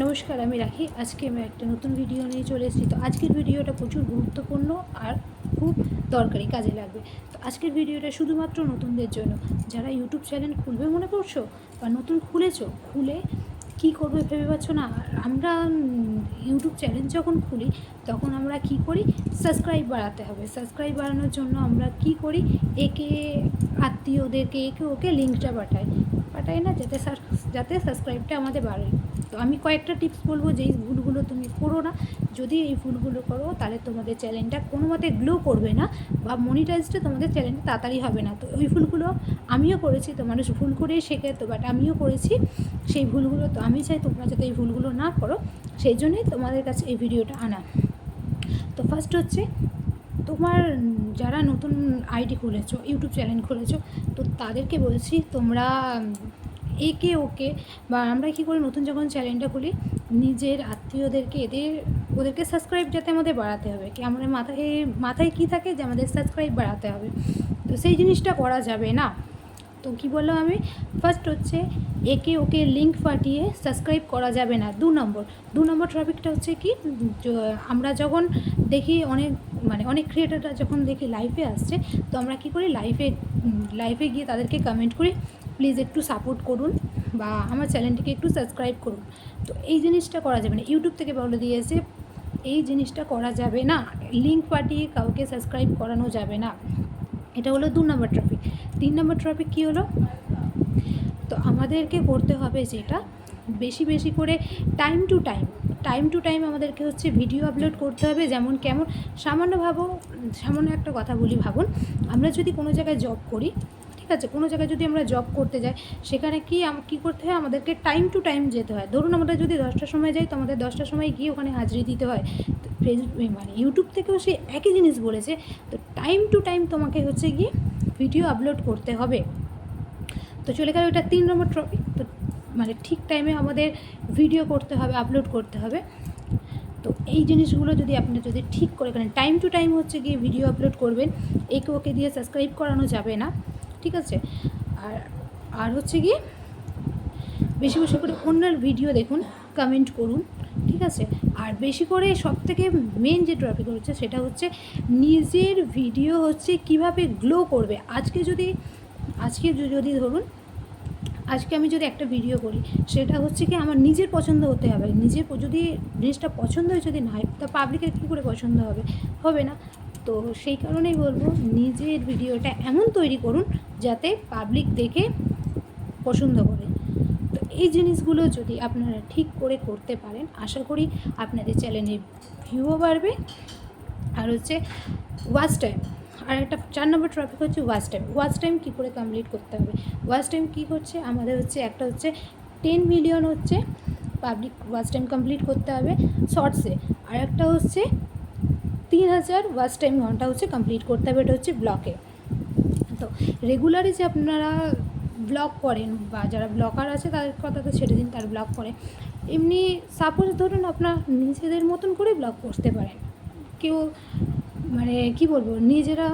নমস্কার, আমি রাখি। আজকে আমি একটা নতুন ভিডিও নিয়ে চলে এসেছি। তো আজকের ভিডিওটা প্রচুর গুরুত্বপূর্ণ আর খুব দরকারি কাজে লাগবে। তো আজকের ভিডিওটা শুধুমাত্র নতুনদের জন্য। যারা ইউটিউব চ্যানেল খুলবে মনে করছ বা নতুন খুলেছো, খুলে কি করবে ভেবে পাচ্ছ না? আমরা ইউটিউব চ্যানেল যখন খুলি, তখন আমরা কি করি? সাবস্ক্রাইব বাড়াতে হবে। সাবস্ক্রাইব বাড়ানোর জন্য আমরা কি করি? একে আত্মীয়দেরকে, একে ওকে লিঙ্কটা পাঠাই। পাঠাই না, যাতে যাতে সাবস্ক্রাইবটা আমাদের বাড়ে। তো আমি কয়েকটা টিপস বলব যেই ভুলগুলো তুমি করো না। যদি এই ভুলগুলো করো, তাহলে তোমাদের চ্যানেলটা কোনো মতে গ্লো করবে না বা মনিটাইজটা তোমাদের চ্যানেলটা তাড়াতাড়ি হবে না। তো ওই ভুলগুলো আমিও করেছি, তো মানুষ ভুল করেই শেখে, তো বাট আমিও করেছি। সেই ভুলগুলো তো আমি চাই তোমরা যাতে এই ভুলগুলো না করো। সেই জন্যই তোমাদের কাছে এই ভিডিওটা আনা। তো ফার্স্ট হচ্ছে, তোমার যারা নতুন আইডি খুলেছো, ইউটিউব চ্যানেল খুলেছো, তো তাদেরকে বলছি তোমরা একে ওকে বা আমরা কী করি, নতুন যখন চ্যানেলটা খুলি, নিজের আত্মীয়দেরকে, এদের, ওদেরকে সাবস্ক্রাইব যাতে আমাদের বাড়াতে হবে। কি আমাদের মাথায় মাথায় কী থাকে যে আমাদের সাবস্ক্রাইব বাড়াতে হবে? তো সেই জিনিসটা করা যাবে না। তো কী বললাম আমি? ফার্স্ট হচ্ছে একে ওকে লিঙ্ক পাঠিয়ে সাবস্ক্রাইব করা যাবে না। দু নম্বর। দু নম্বর টপিকটা হচ্ছে কি? আমরা যখন দেখি অনেক মানে অনেক ক্রিয়েটাররা যখন দেখি লাইফে আসছে, তো আমরা কী করি? লাইফে লাইফে গিয়ে তাদেরকে কমেন্ট করি প্লিজ একটু সাপোর্ট করুন বা আমার চ্যানেলটিকে একটু সাবস্ক্রাইব করুন। তো এই জিনিসটা করা যাবে না। ইউটিউব থেকে বলে দিয়েছে, এই জিনিসটা করা যাবে না। লিঙ্ক পাঠিয়ে কাউকে সাবস্ক্রাইব করানো যাবে না। এটা হলো দু নম্বর ট্রপিক তিন নম্বর টপিক কী হলো? তো আমাদেরকে করতে হবে যেটা বেশি বেশি করে time to time time to time আমাদেরকে হচ্ছে ভিডিও আপলোড করতে হবে, যেমন কেমন, সামান্য ভাবো, সামান্য একটা কথা বলি ভাবুন, আমরা যদি কোনো জায়গায় জব করি, ঠিক আছে, কোনো জায়গায় যদি আমরা জব করতে যাই, সেখানে কি কী করতে হয়, আমাদেরকে টাইম টু টাইম যেতে হয়। ধরুন আমরা যদি দশটার সময় যাই, তো আমাদের দশটার সময় গিয়ে ওখানে হাজিরি দিতে হয়। ফেসবুক মানে ইউটিউব থেকেও সে একই জিনিস বলেছে, তো টাইম টু টাইম তোমাকে হচ্ছে গিয়ে ভিডিও আপলোড করতে হবে। তো চলে গেল এটা তিন নম্বর টপিক তো মানে ঠিক টাইমে আমাদের ভিডিও করতে হবে আপলোড করতে হবে। তো এই জিনিসগুলো যদি আপনি যদি ঠিক করে করেন টাইম টু টাইম হচ্ছে গিয়ে ভিডিও আপলোড করবেন একে ওকে দিয়ে সাবস্ক্রাইব করানো যাবে না, ঠিক আছে? আর আর হচ্ছে গিয়ে বেশি বেশি করে অন্যের ভিডিও দেখুন কমেন্ট করুন, ঠিক আছে? আর বেশি করে সব থেকে মেন যে টপিক হচ্ছে সেটা হচ্ছে নিজের ভিডিও হচ্ছে কীভাবে গ্লো করবে। আজকে যদি আজকে যদি ধরুন আজকে আমি যদি একটা ভিডিও করি, সেটা হচ্ছে কি আমার নিজের পছন্দ হতে হবে। নিজের যদি জিনিসটা পছন্দ হয়, যদি না হয় তা পাবলিকের কী করে পছন্দ হবে? হবে না। তো সেই কারণেই বলব, নিজের ভিডিওটা এমন তৈরি করুন, যাতে পাবলিক দেখে পছন্দ করে। তো এই জিনিসগুলো যদি আপনারা ঠিক করে করতে পারেন, আশা করি আপনাদের চ্যানেলে ভিউও বাড়বে। আর হচ্ছে ওয়াচ টাইম আর একটা চার নম্বর টপিক হচ্ছে ওয়াচ টাইম ওয়াচ টাইম কী করে কমপ্লিট করতে হবে? ওয়াচ টাইম কী হচ্ছে? আমাদের হচ্ছে একটা হচ্ছে টেন মিলিয়ন হচ্ছে পাবলিক ওয়াচ টাইম কমপ্লিট করতে হবে শর্টসে আর একটা হচ্ছে তিন হাজার ওয়াচ টাইম ঘণ্টা হচ্ছে কমপ্লিট করতে হবে, এটা হচ্ছে ব্লকে তো রেগুলারই যে আপনারা ব্লগ করেন বা যারা ব্লগার আছে, তাদের কথা তো ছেড়ে দিন, তার ব্লগ করে। এমনি সাপোজ ধরুন আপনার নিজেদের মতন করে ব্লগ করতে পারেন। কেউ মানে কি বলব, নিজেরা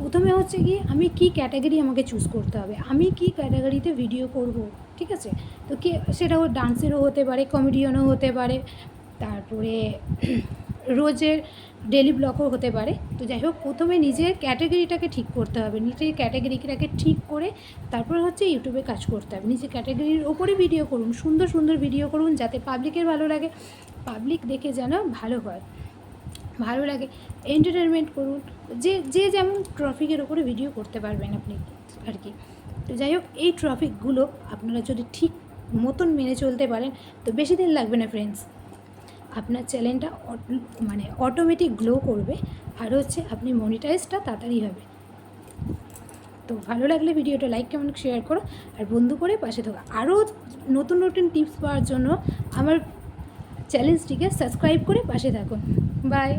প্রথমে হচ্ছে কি আমি কি ক্যাটাগরি আমাকে চুজ করতে হবে? আমি কি ক্যাটাগরিতে ভিডিও করব? ঠিক আছে? তো কি সেটা ডান্সেরও হতে পারে কমেডিয়ানও হতে পারে, তারপরে রোজের ডেলি ব্লকও হতে পারে। তো যাই হোক, প্রথমে নিজের ক্যাটাগরিটাকে ঠিক করতে হবে। নিজের ক্যাটাগরিটাকে ঠিক করে তারপর হচ্ছে ইউটিউবে কাজ করতে হবে। নিজের ক্যাটাগরির ওপরে ভিডিও করুন, সুন্দর সুন্দর ভিডিও করুন যাতে পাবলিকের ভালো লাগে। পাবলিক দেখে যেন ভালো হয়। ভালো লাগে। এন্টারটেনমেন্ট করুন, যে যে যেমন ট্রফিকের ওপরে ভিডিও করতে পারবেন আপনি আর কি। তো যাই হোক, এই ট্রফিকগুলো আপনারা যদি ঠিক মতন মেনে চলতে পারেন, তো বেশি দিন লাগবে না ফ্রেন্ডস আপনার চ্যানেলটা মানে অটোমেটিক গ্লো করবে, আর হচ্ছে আপনি মনিটাইজটা তাড়াতাড়ি হবে। তো ভালো লাগলে ভিডিওটা লাইক কমেন্ট শেয়ার করো, আর বন্ধু করে পাশে থাকো। আরও নতুন নতুন টিপস পাওয়ার জন্য আমার চ্যানেলটিকে সাবস্ক্রাইব করে পাশে থাকুন। বাই।